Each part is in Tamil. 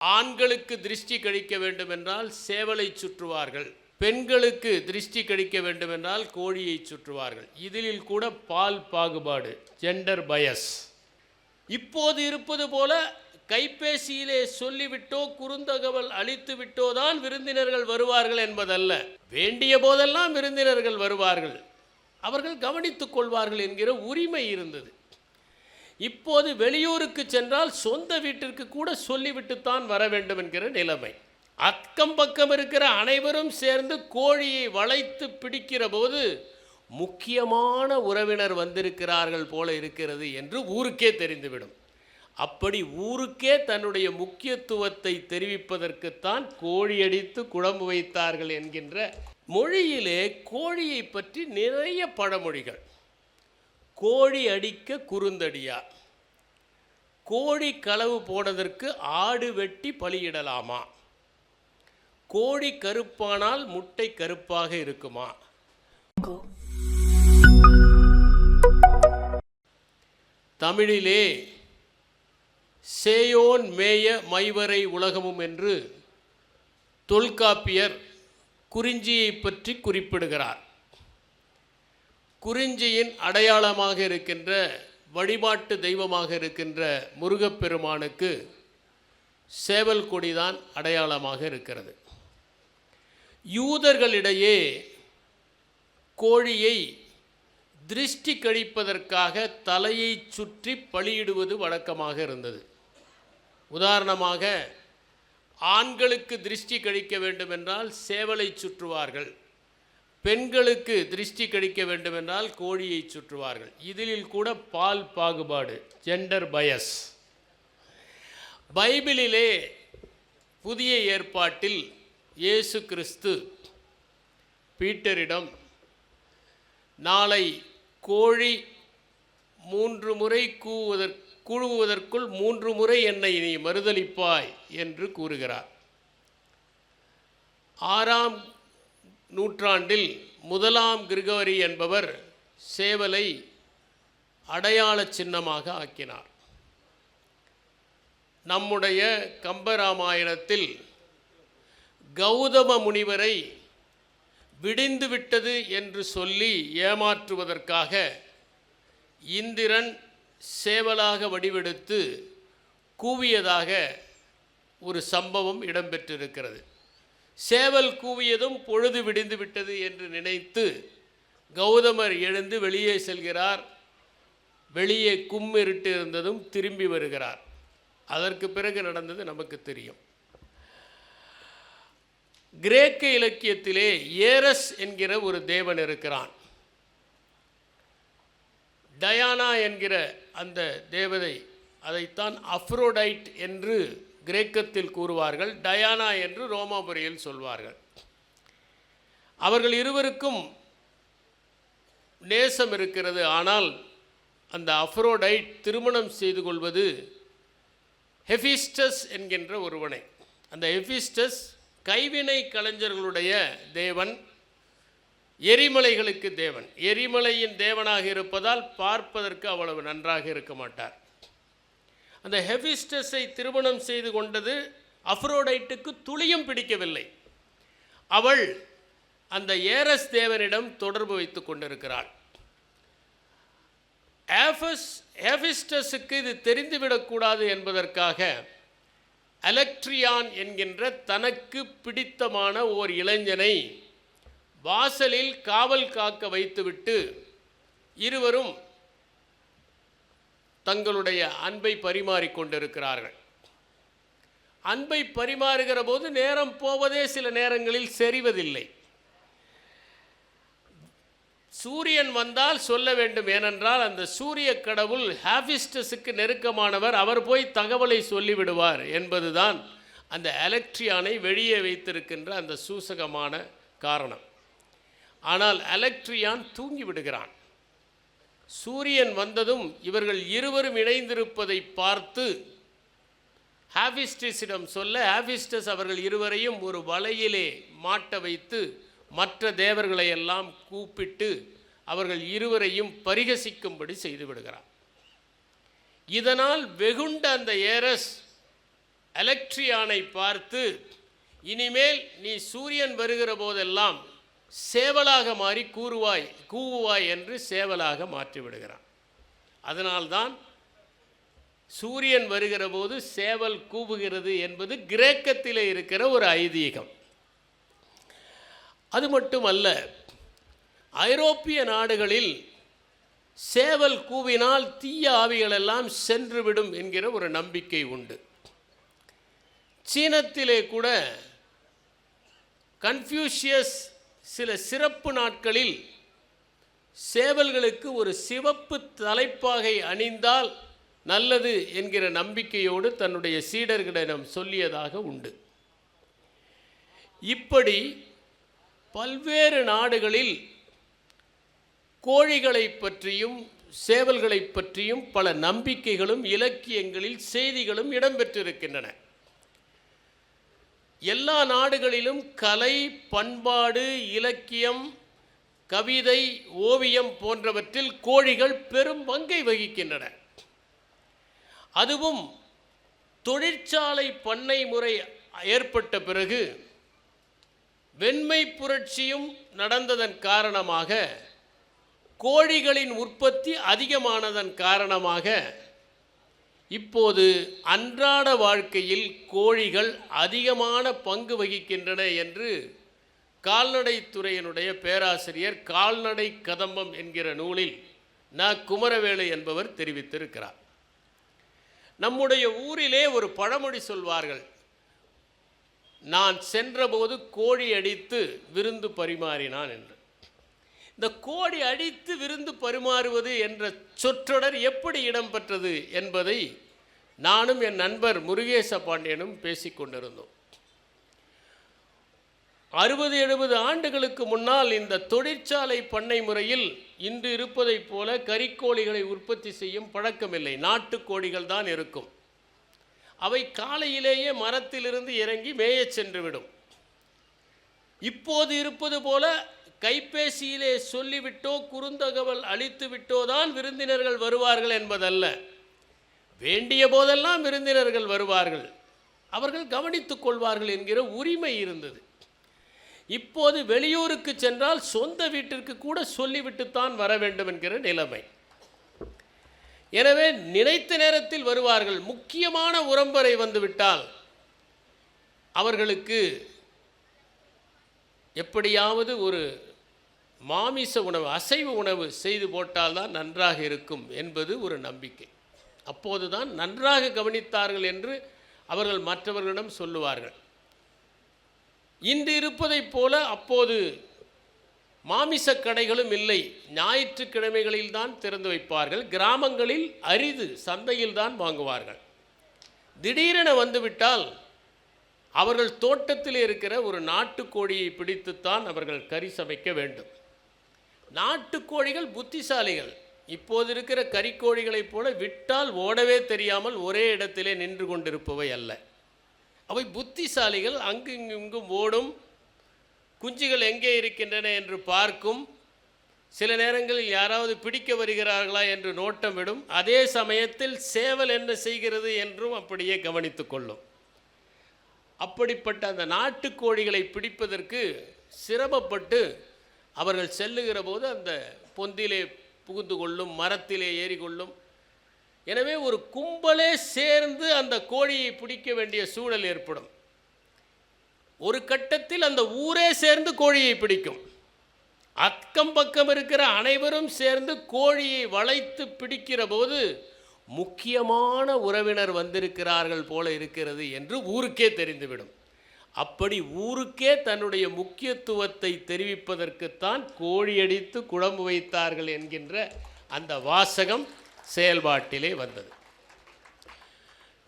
ஆண்களுக்கு திருஷ்டி கழிக்க வேண்டுமென்றால் சேவலை சுற்றுவார்கள். பெண்களுக்கு திருஷ்டி கழிக்க வேண்டுமென்றால் கோழியை சுற்றுவார்கள். இதில் கூட பால் பாகுபாடு ஜெண்டர் பயஸ் இப்போது இருப்பது போல கைபேசியிலே சொல்லிவிட்டோ குறுந்தகவல் அளித்து விட்டோ தான் விருந்தினர்கள் வருவார்கள் என்பதல்ல. வேண்டிய போதெல்லாம் விருந்தினர்கள் வருவார்கள். அவர்கள் கவனித்துக் கொள்வார்கள் என்கிற உரிமை இருந்தது. இப்போது வெளியூருக்கு சென்றால் சொந்த வீட்டிற்கு கூட சொல்லிவிட்டுத்தான் வர வேண்டும் என்கிற நிலைமை. அக்கம் பக்கம் இருக்கிற அனைவரும் சேர்ந்து கோழியை வளைத்து பிடிக்கிற போது முக்கியமான உறவினர் வந்திருக்கிறார்கள் போல இருக்கிறது என்று ஊருக்கே தெரிந்துவிடும். அப்படி ஊருக்கே தன்னுடைய முக்கியத்துவத்தை தெரிவிப்பதற்குத்தான் கோழியடித்து குழம்பு வைத்தார்கள் என்கின்ற மொழியிலே கோழியை பற்றி நிறைய பழமொழிகள். கோழி அடிக்க குறுந்தடியா? கோழி களவு போனதற்கு ஆடு வெட்டி பலியிடலாமா? கோழி கருப்பானால் முட்டை கருப்பாக இருக்குமா? தமிழிலே சேயோன் மேய மைவரை உலகமும் என்று தொல்காப்பியர் குறிஞ்சியை பற்றி குறிப்பிடுகிறார். குறிஞ்சியின் அடையாளமாக இருக்கின்ற வழிபாட்டு தெய்வமாக இருக்கின்ற முருகப்பெருமானுக்கு சேவல் கொடிதான் அடையாளமாக இருக்கிறது. யூதர்களிடையே கோழியை திருஷ்டி கழிப்பதற்காக தலையை சுற்றி பலியிடுவது வழக்கமாக இருந்தது. உதாரணமாக ஆண்களுக்கு திருஷ்டி கழிக்க வேண்டுமென்றால் சேவலை சுற்றுவார்கள். பெண்களுக்கு திருஷ்டி கழிக்க வேண்டுமென்றால் கோழியை சுற்றுவார்கள். இதில் கூட பால் பாகுபாடு ஜெண்டர் பயஸ் பைபிளிலே புதிய ஏற்பாட்டில் இயேசு கிறிஸ்து பீட்டரிடம் நாளை கோழி மூன்று முறை கூவுவதற் கூழுவதற்குள் மூன்று முறை என்னை நீ மறுதளிப்பாய் என்று கூறுகிறார். ஆறாம் நூற்றாண்டில் முதலாம் கிரிகோரி என்பவர் சேவலை அடையாள சின்னமாக ஆக்கினார். நம்முடைய கம்பராமாயணத்தில் கௌதம முனிவரை விடிந்து விட்டது என்று சொல்லி ஏமாற்றுவதற்காக இந்திரன் சேவலாக வடிவெடுத்து கூவியதாக ஒரு சம்பவம் இடம்பெற்றிருக்கிறது. சேவல் கூவியதும் பொழுது விடிந்து விட்டது என்று நினைத்து கௌதமர் எழுந்து வெளியே செல்கிறார். வெளியே கும்மிருட்டு இருந்ததும் திரும்பி வருகிறார். அதற்கு பிறகு நடந்தது நமக்கு தெரியும். கிரேக்க இலக்கியத்திலே ஏரஸ் என்கிற ஒரு தேவன் இருக்கிறான். டயானா என்கிற அந்த தேவதை அதைத்தான் அஃப்ரோடைட் என்று கிரேக்கத்தில் கூறுவார்கள் டயானா என்று ரோமாபுரியில் சொல்வார்கள். அவர்கள் இருவருக்கும் நேசம் இருக்கிறது. ஆனால் அந்த அஃப்ரோடைட் திருமணம் செய்து கொள்வது ஹெஃபிஸ்டஸ் என்கின்ற ஒருவனை. அந்த ஹெஃபிஸ்டஸ் கைவினை கலைஞர்களுடைய தேவன் எரிமலைகளுக்கு தேவன். எரிமலையின் தேவனாக இருப்பதால் பார்ப்பதற்கு அவ்வளவு நன்றாக இருக்க மாட்டார். அந்த ஹெபிஸ்டஸை திருமணம் செய்து கொண்டது அஃப்ரோடைட்டுக்கு துளியும் பிடிக்கவில்லை. அவள் அந்த ஏரஸ் தேவனிடம் தொடர்பு வைத்து கொண்டிருக்கிறாள். ஆஃபஸ் ஹெபிஸ்டஸுக்கு இது தெரிந்துவிடக்கூடாது என்பதற்காக அலக்ட்ரியான் என்கின்ற தனக்கு பிடித்தமான ஓர் இளைஞனை வாசலில் காவல் காக்க வைத்துவிட்டு இருவரும் தங்களுடைய அன்பை பரிமாறிக்கொண்டிருக்கிறார்கள். அன்பை பரிமாறுகிற போது நேரம் போவதே சில நேரங்களில் செறிவதில்லை. சூரியன் வந்தால் சொல்ல வேண்டும் ஏனென்றால் அந்த சூரிய கடவுள் ஹாபிஸ்டஸுக்கு நெருக்கமானவர். அவர் போய் தகவலை சொல்லிவிடுவார் என்பதுதான் அந்த எலக்ட்ரியானை வெளியே வைத்திருக்கின்ற அந்த சூசகமான காரணம். ஆனால் எலக்ட்ரியான் தூங்கி விடுகிறான் சூரியன் வந்ததும் இவர்கள் இருவரும் இணைந்திருப்பதை பார்த்து ஹாபிஸ்டஸிடம் சொல்ல ஹாபிஸ்டஸ் அவர்கள் இருவரையும் ஒரு வலையிலே மாட்ட வைத்து மற்ற தேவர்களை எல்லாம் கூப்பிட்டு அவர்கள் இருவரையும் பரிகசிக்கும்படி செய்து விடுகிறார். இதனால் வெகுண்ட அந்த ஏரஸ் எலக்ட்ரியானை பார்த்து இனிமேல் நீ சூரியன் வருகிற போதெல்லாம் சேவலாக மாறி கூறுவாய் கூவுவாய் என்று சேவலாக மாற்றிவிடுகிறான். அதனால்தான் சூரியன் வருகிற போது சேவல் கூவுகிறது என்பது கிரேக்கத்தில் இருக்கிற ஒரு ஐதீகம். அது மட்டுமல்ல ஐரோப்பிய நாடுகளில் சேவல் கூவினால் தீய ஆவிகளெல்லாம் சென்றுவிடும் என்கிற ஒரு நம்பிக்கை உண்டு. சீனத்திலே கூட கன்ஃபியூஷியஸ் சில சிறப்பு நாட்களில் சேவல்களுக்கு ஒரு சிவப்பு தலைப்பாகை அணிந்தால் நல்லது என்கிற நம்பிக்கையோடு தன்னுடைய சீடர்களிடம் சொல்லியதாக உண்டு. இப்படி பல்வேறு நாடுகளில் கோழிகளை பற்றியும் சேவல்களை பற்றியும் பல நம்பிக்கைகளும் இலக்கியங்களில் செய்திகளும் இடம்பெற்றிருக்கின்றன. எல்லா நாடுகளிலும் கலை பண்பாடு இலக்கியம் கவிதை ஓவியம் போன்றவற்றில் கோழிகள் பெரும் பங்கை வகிக்கின்றன. அதுவும் தொழிற்சாலை பண்ணை முறை ஏற்பட்ட பிறகு வெண்மை புரட்சியும் நடந்ததன் காரணமாக கோழிகளின் உற்பத்தி அதிகமானதன் காரணமாக இப்போது அன்றாட வாழ்க்கையில் கோழிகள் அதிகமான பங்கு வகிக்கின்றன என்று கால்நடைத்துறையினுடைய பேராசிரியர் கால்நடை கதம்பம் என்கிற நூலில் ந. குமரவேலு என்பவர் தெரிவித்திருக்கிறார். நம்முடைய ஊரிலே ஒரு பழமொழி சொல்வார்கள் நான் சென்றபோது கோழி அடித்து விருந்து பரிமாறினான் என்று. இந்த கோடி அடித்து விருந்து பரிமாறுவது என்ற சொற்றொடர் எப்படி இடம்பெற்றது என்பதை நானும் என் நண்பர் முருகேச பாண்டியனும் பேசிக்கொண்டிருந்தோம் அறுபது எழுபது ஆண்டுகளுக்கு முன்னால் இந்த தொழிற்சாலை பண்ணை முறையில் இன்று இருப்பதைப் போல கறிக்கோழிகளை உற்பத்தி செய்யும் பழக்கமில்லை நாட்டுக்கோழிகள் தான் இருக்கும். அவை காலையிலேயே மரத்திலிருந்து இறங்கி மேயச் சென்றுவிடும் இப்போது இருப்பது போல கைபேசியிலே சொல்லிவிட்டோ குறுந்தகவல் அளித்துவிட்டோ தான் விருந்தினர்கள் வருவார்கள் என்பதல்ல. வேண்டிய போதெல்லாம் விருந்தினர்கள் வருவார்கள். அவர்கள் கவனித்துக் கொள்வார்கள் என்கிற உரிமை இருந்தது. இப்போது வெளியூருக்கு சென்றால் சொந்த வீட்டிற்கு கூட சொல்லிவிட்டுத்தான் வர வேண்டும் என்கிற நிலைமை. எனவே நினைத்த நேரத்தில் வருவார்கள். முக்கியமான உறம்பரை வந்துவிட்டால் அவர்களுக்கு எப்படியாவது ஒரு மாமிச உணவு அசைவ உணவு செய்து போட்டால்தான் நன்றாக இருக்கும் என்பது ஒரு நம்பிக்கை. அப்போதுதான் நன்றாக கவனித்தார்கள் என்று அவர்கள் மற்றவர்களிடம் சொல்லுவார்கள். இன்று இருப்பதைப் போல அப்போது மாமிச கடைகளும் இல்லை. ஞாயிற்றுக்கிழமைகளில் தான் திறந்து வைப்பார்கள். கிராமங்களில் அரிது சந்தையில் தான் வாங்குவார்கள். திடீரென வந்துவிட்டால் அவர்கள் தோட்டத்தில் இருக்கிற ஒரு நாட்டுக்கோழியை பிடித்துத்தான் அவர்கள் கறி சமைக்க வேண்டும். நாட்டுக்கோழிகள் புத்திசாலிகள். இப்போது இருக்கிற கறிக்கோழிகளைப் போல விட்டால் ஓடவே தெரியாமல் ஒரே இடத்திலே நின்று கொண்டிருப்பவை அல்ல. அவை புத்திசாலிகள் அங்கு இங்கும் ஓடும். குஞ்சுகள் எங்கே இருக்கின்றன என்று பார்க்கும். சில நேரங்களில் யாராவது பிடிக்க வருகிறார்களா என்று நோட்டம் விடும் அதே சமயத்தில் சேவல் என்ன செய்கிறது என்றும் அப்படியே கவனித்து கொள்ளும். அப்படிப்பட்ட அந்த நாட்டுக்கோழிகளை பிடிப்பதற்கு சிரமப்பட்டு அவர்கள் செல்லுகிற போது அந்த பொந்திலே புகுந்து கொள்ளும் மரத்திலே ஏறிக்கொள்ளும். எனவே ஒரு கும்பலே சேர்ந்து அந்த கோழியை பிடிக்க வேண்டிய சூழல் ஏற்படும். ஒரு கட்டத்தில் அந்த ஊரே சேர்ந்து கோழியை பிடிக்கும். அக்கம் பக்கம் இருக்கிற அனைவரும் சேர்ந்து கோழியை வளைத்து பிடிக்கிற போது முக்கியமான உறவினர் வந்திருக்கிறார்கள் போல இருக்கிறது என்று ஊருக்கே தெரிந்துவிடும். அப்படி ஊருக்கே தன்னுடைய முக்கியத்துவத்தை தெரிவிப்பதற்குத்தான் கோழியடித்து குழம்பு வைத்தார்கள் என்கின்ற அந்த வாசகம் செயல்பாட்டிலே வந்தது.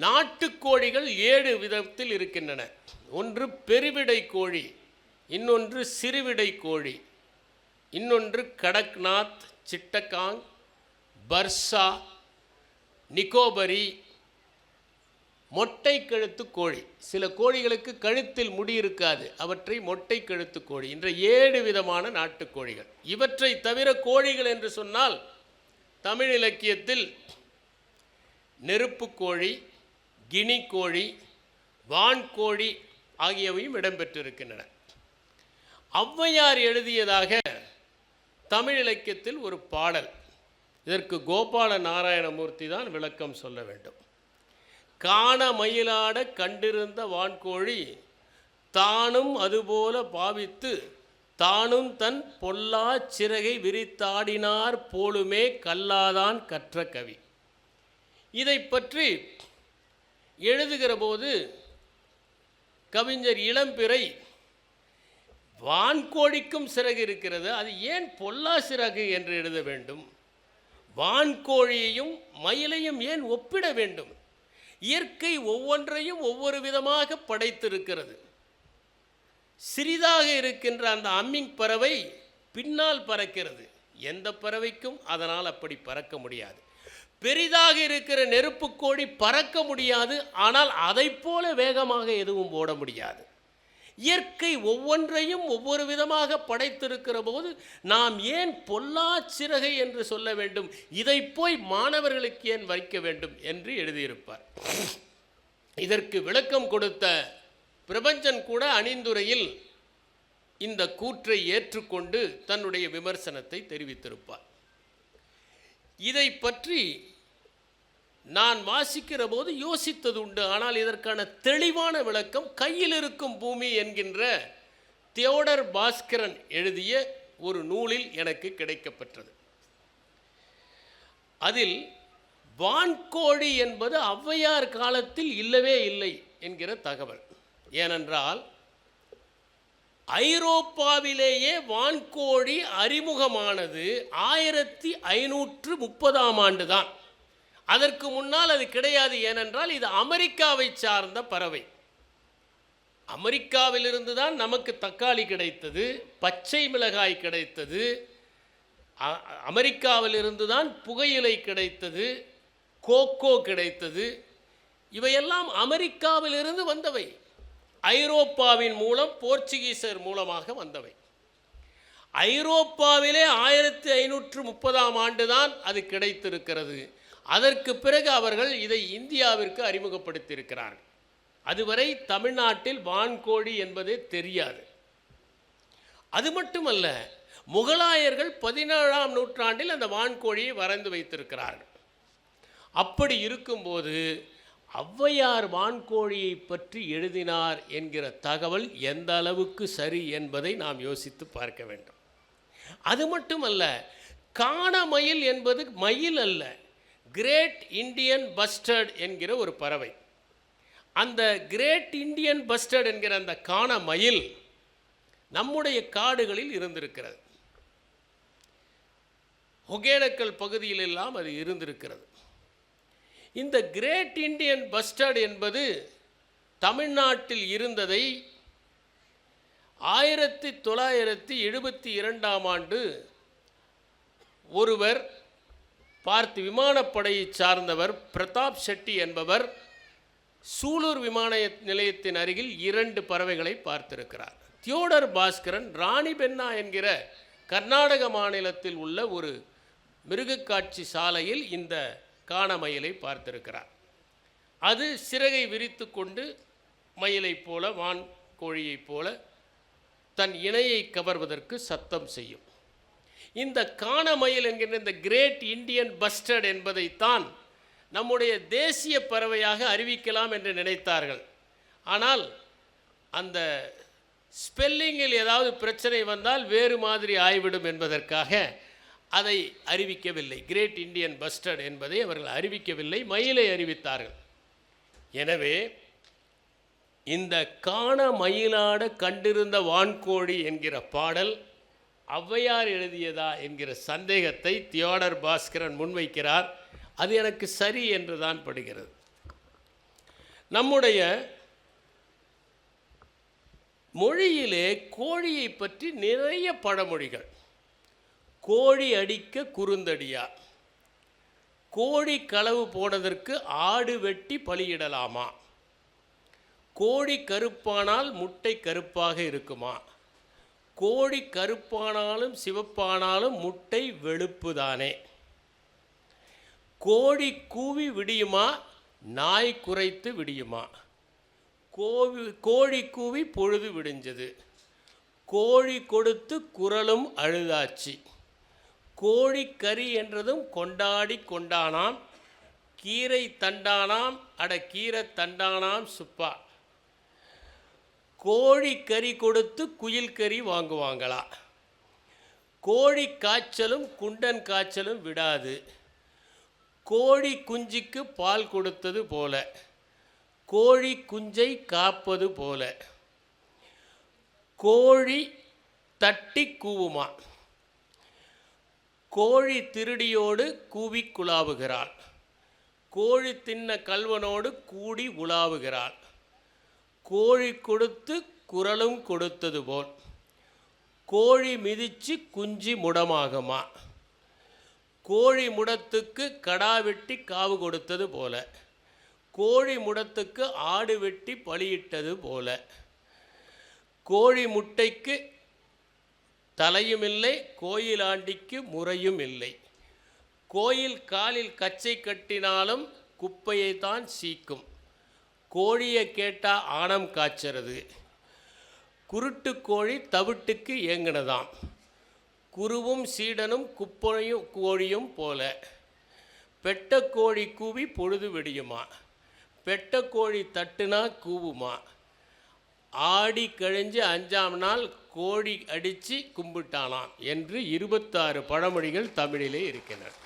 நாட்டுக்கோழிகள் ஏழு விதத்தில் இருக்கின்றன. ஒன்று பெருவிடை கோழி இன்னொன்று சிறுவிடை கோழி இன்னொன்று கடக்நாத் சிட்டகாங் பர்சா நிக்கோபரி மொட்டை கழுத்து கோழி. சில கோழிகளுக்கு கழுத்தில் முடி இருக்காது. அவற்றை மொட்டை கழுத்து கோழி. என்ற ஏழு விதமான நாட்டுக்கோழிகள் இவற்றை தவிர கோழிகள் என்று சொன்னால் தமிழ் இலக்கியத்தில் நெருப்பு கோழி கினி கோழி வான்கோழி ஆகியவையும் இடம்பெற்றிருக்கின்றன. ஔவையார் எழுதியதாக தமிழ் இலக்கியத்தில் ஒரு பாடல். இதற்கு கோபால நாராயணமூர்த்தி தான் விளக்கம் சொல்ல வேண்டும். காண மயிலாட கண்டிருந்த வான்கோழி தானும் அதுபோல பாவித்து தானும் தன் பொல்லா சிறகை விரித்தாடினார் போலுமே கல்லாதான் கற்ற கவி. இதை பற்றி எழுதுகிற போது கவிஞர் இளம்பிறை வான்கோழிக்கும் சிறகு இருக்கிறது அது ஏன் பொல்லா சிறகு என்று எழுத வேண்டும்? வான்கோழியையும் மயிலையும் ஏன் ஒப்பிட வேண்டும்? இயற்கை ஒவ்வொன்றையும் ஒவ்வொரு விதமாக படைத்திருக்கிறது. சிறிதாக இருக்கின்ற அந்த அம்மிங் பறவை பின்னால் பறக்கிறது. எந்த பறவைக்கும் அதனால் அப்படி பறக்க முடியாது. பெரிதாக இருக்கிற நெருப்புக்கோடி பறக்க முடியாது. ஆனால் அதைப் போல வேகமாக எதுவும் ஓட முடியாது. இயற்கை ஒவ்வொன்றையும் ஒவ்வொரு விதமாக படைத்திருக்கிற போது நாம் ஏன் பொல்லா சிறகை என்று சொல்ல வேண்டும்? இதை போய் மாணவர்களுக்கு ஏன் வைக்க வேண்டும் என்று எழுதியிருப்பார். இதற்கு விளக்கம் கொடுத்த பிரபஞ்சன் கூட அணிந்துரையில் இந்த கூற்றை ஏற்றுக்கொண்டு தன்னுடைய விமர்சனத்தை தெரிவித்திருப்பார். இதை பற்றி நான் வாசிக்கிற போது யோசித்தது உண்டு. ஆனால் இதற்கான தெளிவான விளக்கம் கையில் இருக்கும் பூமி என்கின்ற தியோடர் பாஸ்கரன் எழுதிய ஒரு நூலில் எனக்கு கிடைக்கப்பெற்றது. அதில் வான்கோழி என்பது ஔவையார் காலத்தில் இல்லவே இல்லை என்கிற தகவல். ஏனென்றால் ஐரோப்பாவிலேயே வான்கோழி அறிமுகமானது ஆயிரத்தி ஐநூற்று முப்பதாம் ஆண்டு தான் அதற்கு முன்னால் அது கிடையாது ஏனென்றால் இது அமெரிக்காவை சார்ந்த பறவை. அமெரிக்காவிலிருந்து தான் நமக்கு தக்காளி கிடைத்தது பச்சை மிளகாய் கிடைத்தது அ- அமெரிக்காவிலிருந்து தான் புகையிலை கிடைத்தது கோகோ கிடைத்தது. இவையெல்லாம் அமெரிக்காவிலிருந்து வந்தவை. ஐரோப்பாவின் மூலம் போர்ச்சுகீசர் மூலமாக வந்தவை. ஐரோப்பாவிலே ஆயிரத்தி ஐநூற்று முப்பதாம் ஆண்டு தான் அது கிடைத்திருக்கிறது. அதற்கு பிறகு அவர்கள் இதை இந்தியாவிற்கு அறிமுகப்படுத்தியிருக்கிறார்கள். அதுவரை தமிழ்நாட்டில் வான்கோழி என்பதே தெரியாது. அது மட்டுமல்ல முகலாயர்கள் பதினேழாம் நூற்றாண்டில் அந்த வான்கோழியை வரைந்து வைத்திருக்கிறார்கள். அப்படி இருக்கும்போது ஔவையார் வான்கோழியை பற்றி எழுதினார் என்கிற தகவல் எந்த அளவுக்கு சரி என்பதை நாம் யோசித்து பார்க்க வேண்டும். அது மட்டுமல்ல காண மயில் என்பது மயில் அல்ல. கிரேட் இண்டியன் பஸ்டர்ட் என்கிற ஒரு பறவை. அந்த கிரேட் இண்டியன் பஸ்டர்ட் என்கிற அந்த காண மயில் நம்முடைய காடுகளில் இருந்திருக்கிறது. ஒகேனக்கல் பகுதியிலெல்லாம் அது இருந்திருக்கிறது. இந்த கிரேட் இண்டியன் பஸ்டர்ட் என்பது தமிழ்நாட்டில் இருந்ததை ஆயிரத்தி தொள்ளாயிரத்தி எழுபத்தி இரண்டாம் ஆண்டு ஒருவர் பார்த்து விமானப்படையை சார்ந்தவர் பிரதாப் செட்டி என்பவர் சூலூர் விமான நிலையத்தின் அருகில் இரண்டு பறவைகளை பார்த்திருக்கிறார். தியோடர் பாஸ்கரன் ராணிபென்னா என்கிற கர்நாடக மாநிலத்தில் உள்ள ஒரு மிருகக்காட்சி சாலையில் இந்த காணமயிலை பார்த்திருக்கிறார். அது சிறகை விரித்து கொண்டு மயிலைப் போல வான் கோழியைப் போல தன் இணையை கவர்வதற்கு சத்தம் செய்யும். இந்த காணமயில் என்கின்ற இந்த கிரேட் இந்தியன் பஸ்டர்ட் என்பதைத்தான் நம்முடைய தேசிய பறவையாக அறிவிக்கலாம் என்று நினைத்தார்கள். ஆனால் அந்த ஸ்பெல்லிங்கில் ஏதாவது பிரச்சனை வந்தால் வேறு மாதிரி ஆய்விடும் என்பதற்காக அதை அறிவிக்கவில்லை. கிரேட் இந்தியன் பஸ்டர்ட் என்பதை அவர்கள் அறிவிக்கவில்லை மயிலை அறிவித்தார்கள். எனவே இந்த காண மயிலாட கண்டிருந்த வான்கோழி என்கிற பாடல் ஔவையார் எழுதியதா என்கிற சந்தேகத்தை தியோடர் பாஸ்கரன் முன்வைக்கிறார். அது எனக்கு சரி என்று தான் படுகிறது. நம்முடைய மொழியிலே கோழியை பற்றி நிறைய பழமொழிகள். கோழி அடிக்க குறுந்தடியா. கோழி களவு போனதற்கு ஆடு வெட்டி பலியிடலாமா? கோழி கருப்பானால் முட்டை கருப்பாக இருக்குமா? கோழி கருப்பானாலும் சிவப்பானாலும் முட்டை வெளுப்பு தானே கோழி கூவி விடியுமா நாய் குறைத்து விடியுமா? கோவி கோழி கூவி பொழுது விடிஞ்சது. கோழி கொடுத்து குரலும் அழுதாச்சு. கோழி கறி என்றதும் கொண்டாடி கொண்டானாம் கீரை தண்டானாம் அட கீரை தண்டானாம் சுப்பா. கோழி கறி கொடுத்து குயில் கறி வாங்குவாங்களா? கோழி காய்ச்சலும் குண்டன் காய்ச்சலும் விடாது. கோழி குஞ்சுக்கு பால் கொடுத்தது போல கோழி குஞ்சை காப்பது போல. கோழி தட்டி கூவுமா? கோழி திருடியோடு கூவி குழாவுகிறாள். கோழி தின்ன கல்வனோடு கூடி உலாவுகிறாள். கோழி கொடுத்து குரலும் கொடுத்தது போல். கோழி மிதிச்சு குஞ்சு முடமாகுமா? கோழி முடத்துக்கு கடா வெட்டி காவு கொடுத்தது போல. கோழி முடத்துக்கு ஆடு வெட்டி பலியிட்டது போல. கோழி முட்டைக்கு தலையும் இல்லை கோயிலாண்டிக்கு முறையும் இல்லை கோயில் காலில் கச்சை கட்டினாலும் குப்பையை தான் சீக்கும். கோழியை கேட்டால் ஆணம் காய்ச்சறது. குருட்டு கோழி தவிட்டுக்கு ஏங்கினதாம். குருவும் சீடனும் குப்பையும் கோழியும் போல. பெட்ட கோழி கூவி பொழுது வெடியுமா? பெட்ட கோழி தட்டுனா கூவுமா? ஆடி கழிஞ்சு அஞ்சாம் நாள் கோழி அடித்து கும்பிட்டானாம் என்று இருபத்தாறு பழமொழிகள் தமிழிலே இருக்கின்றன.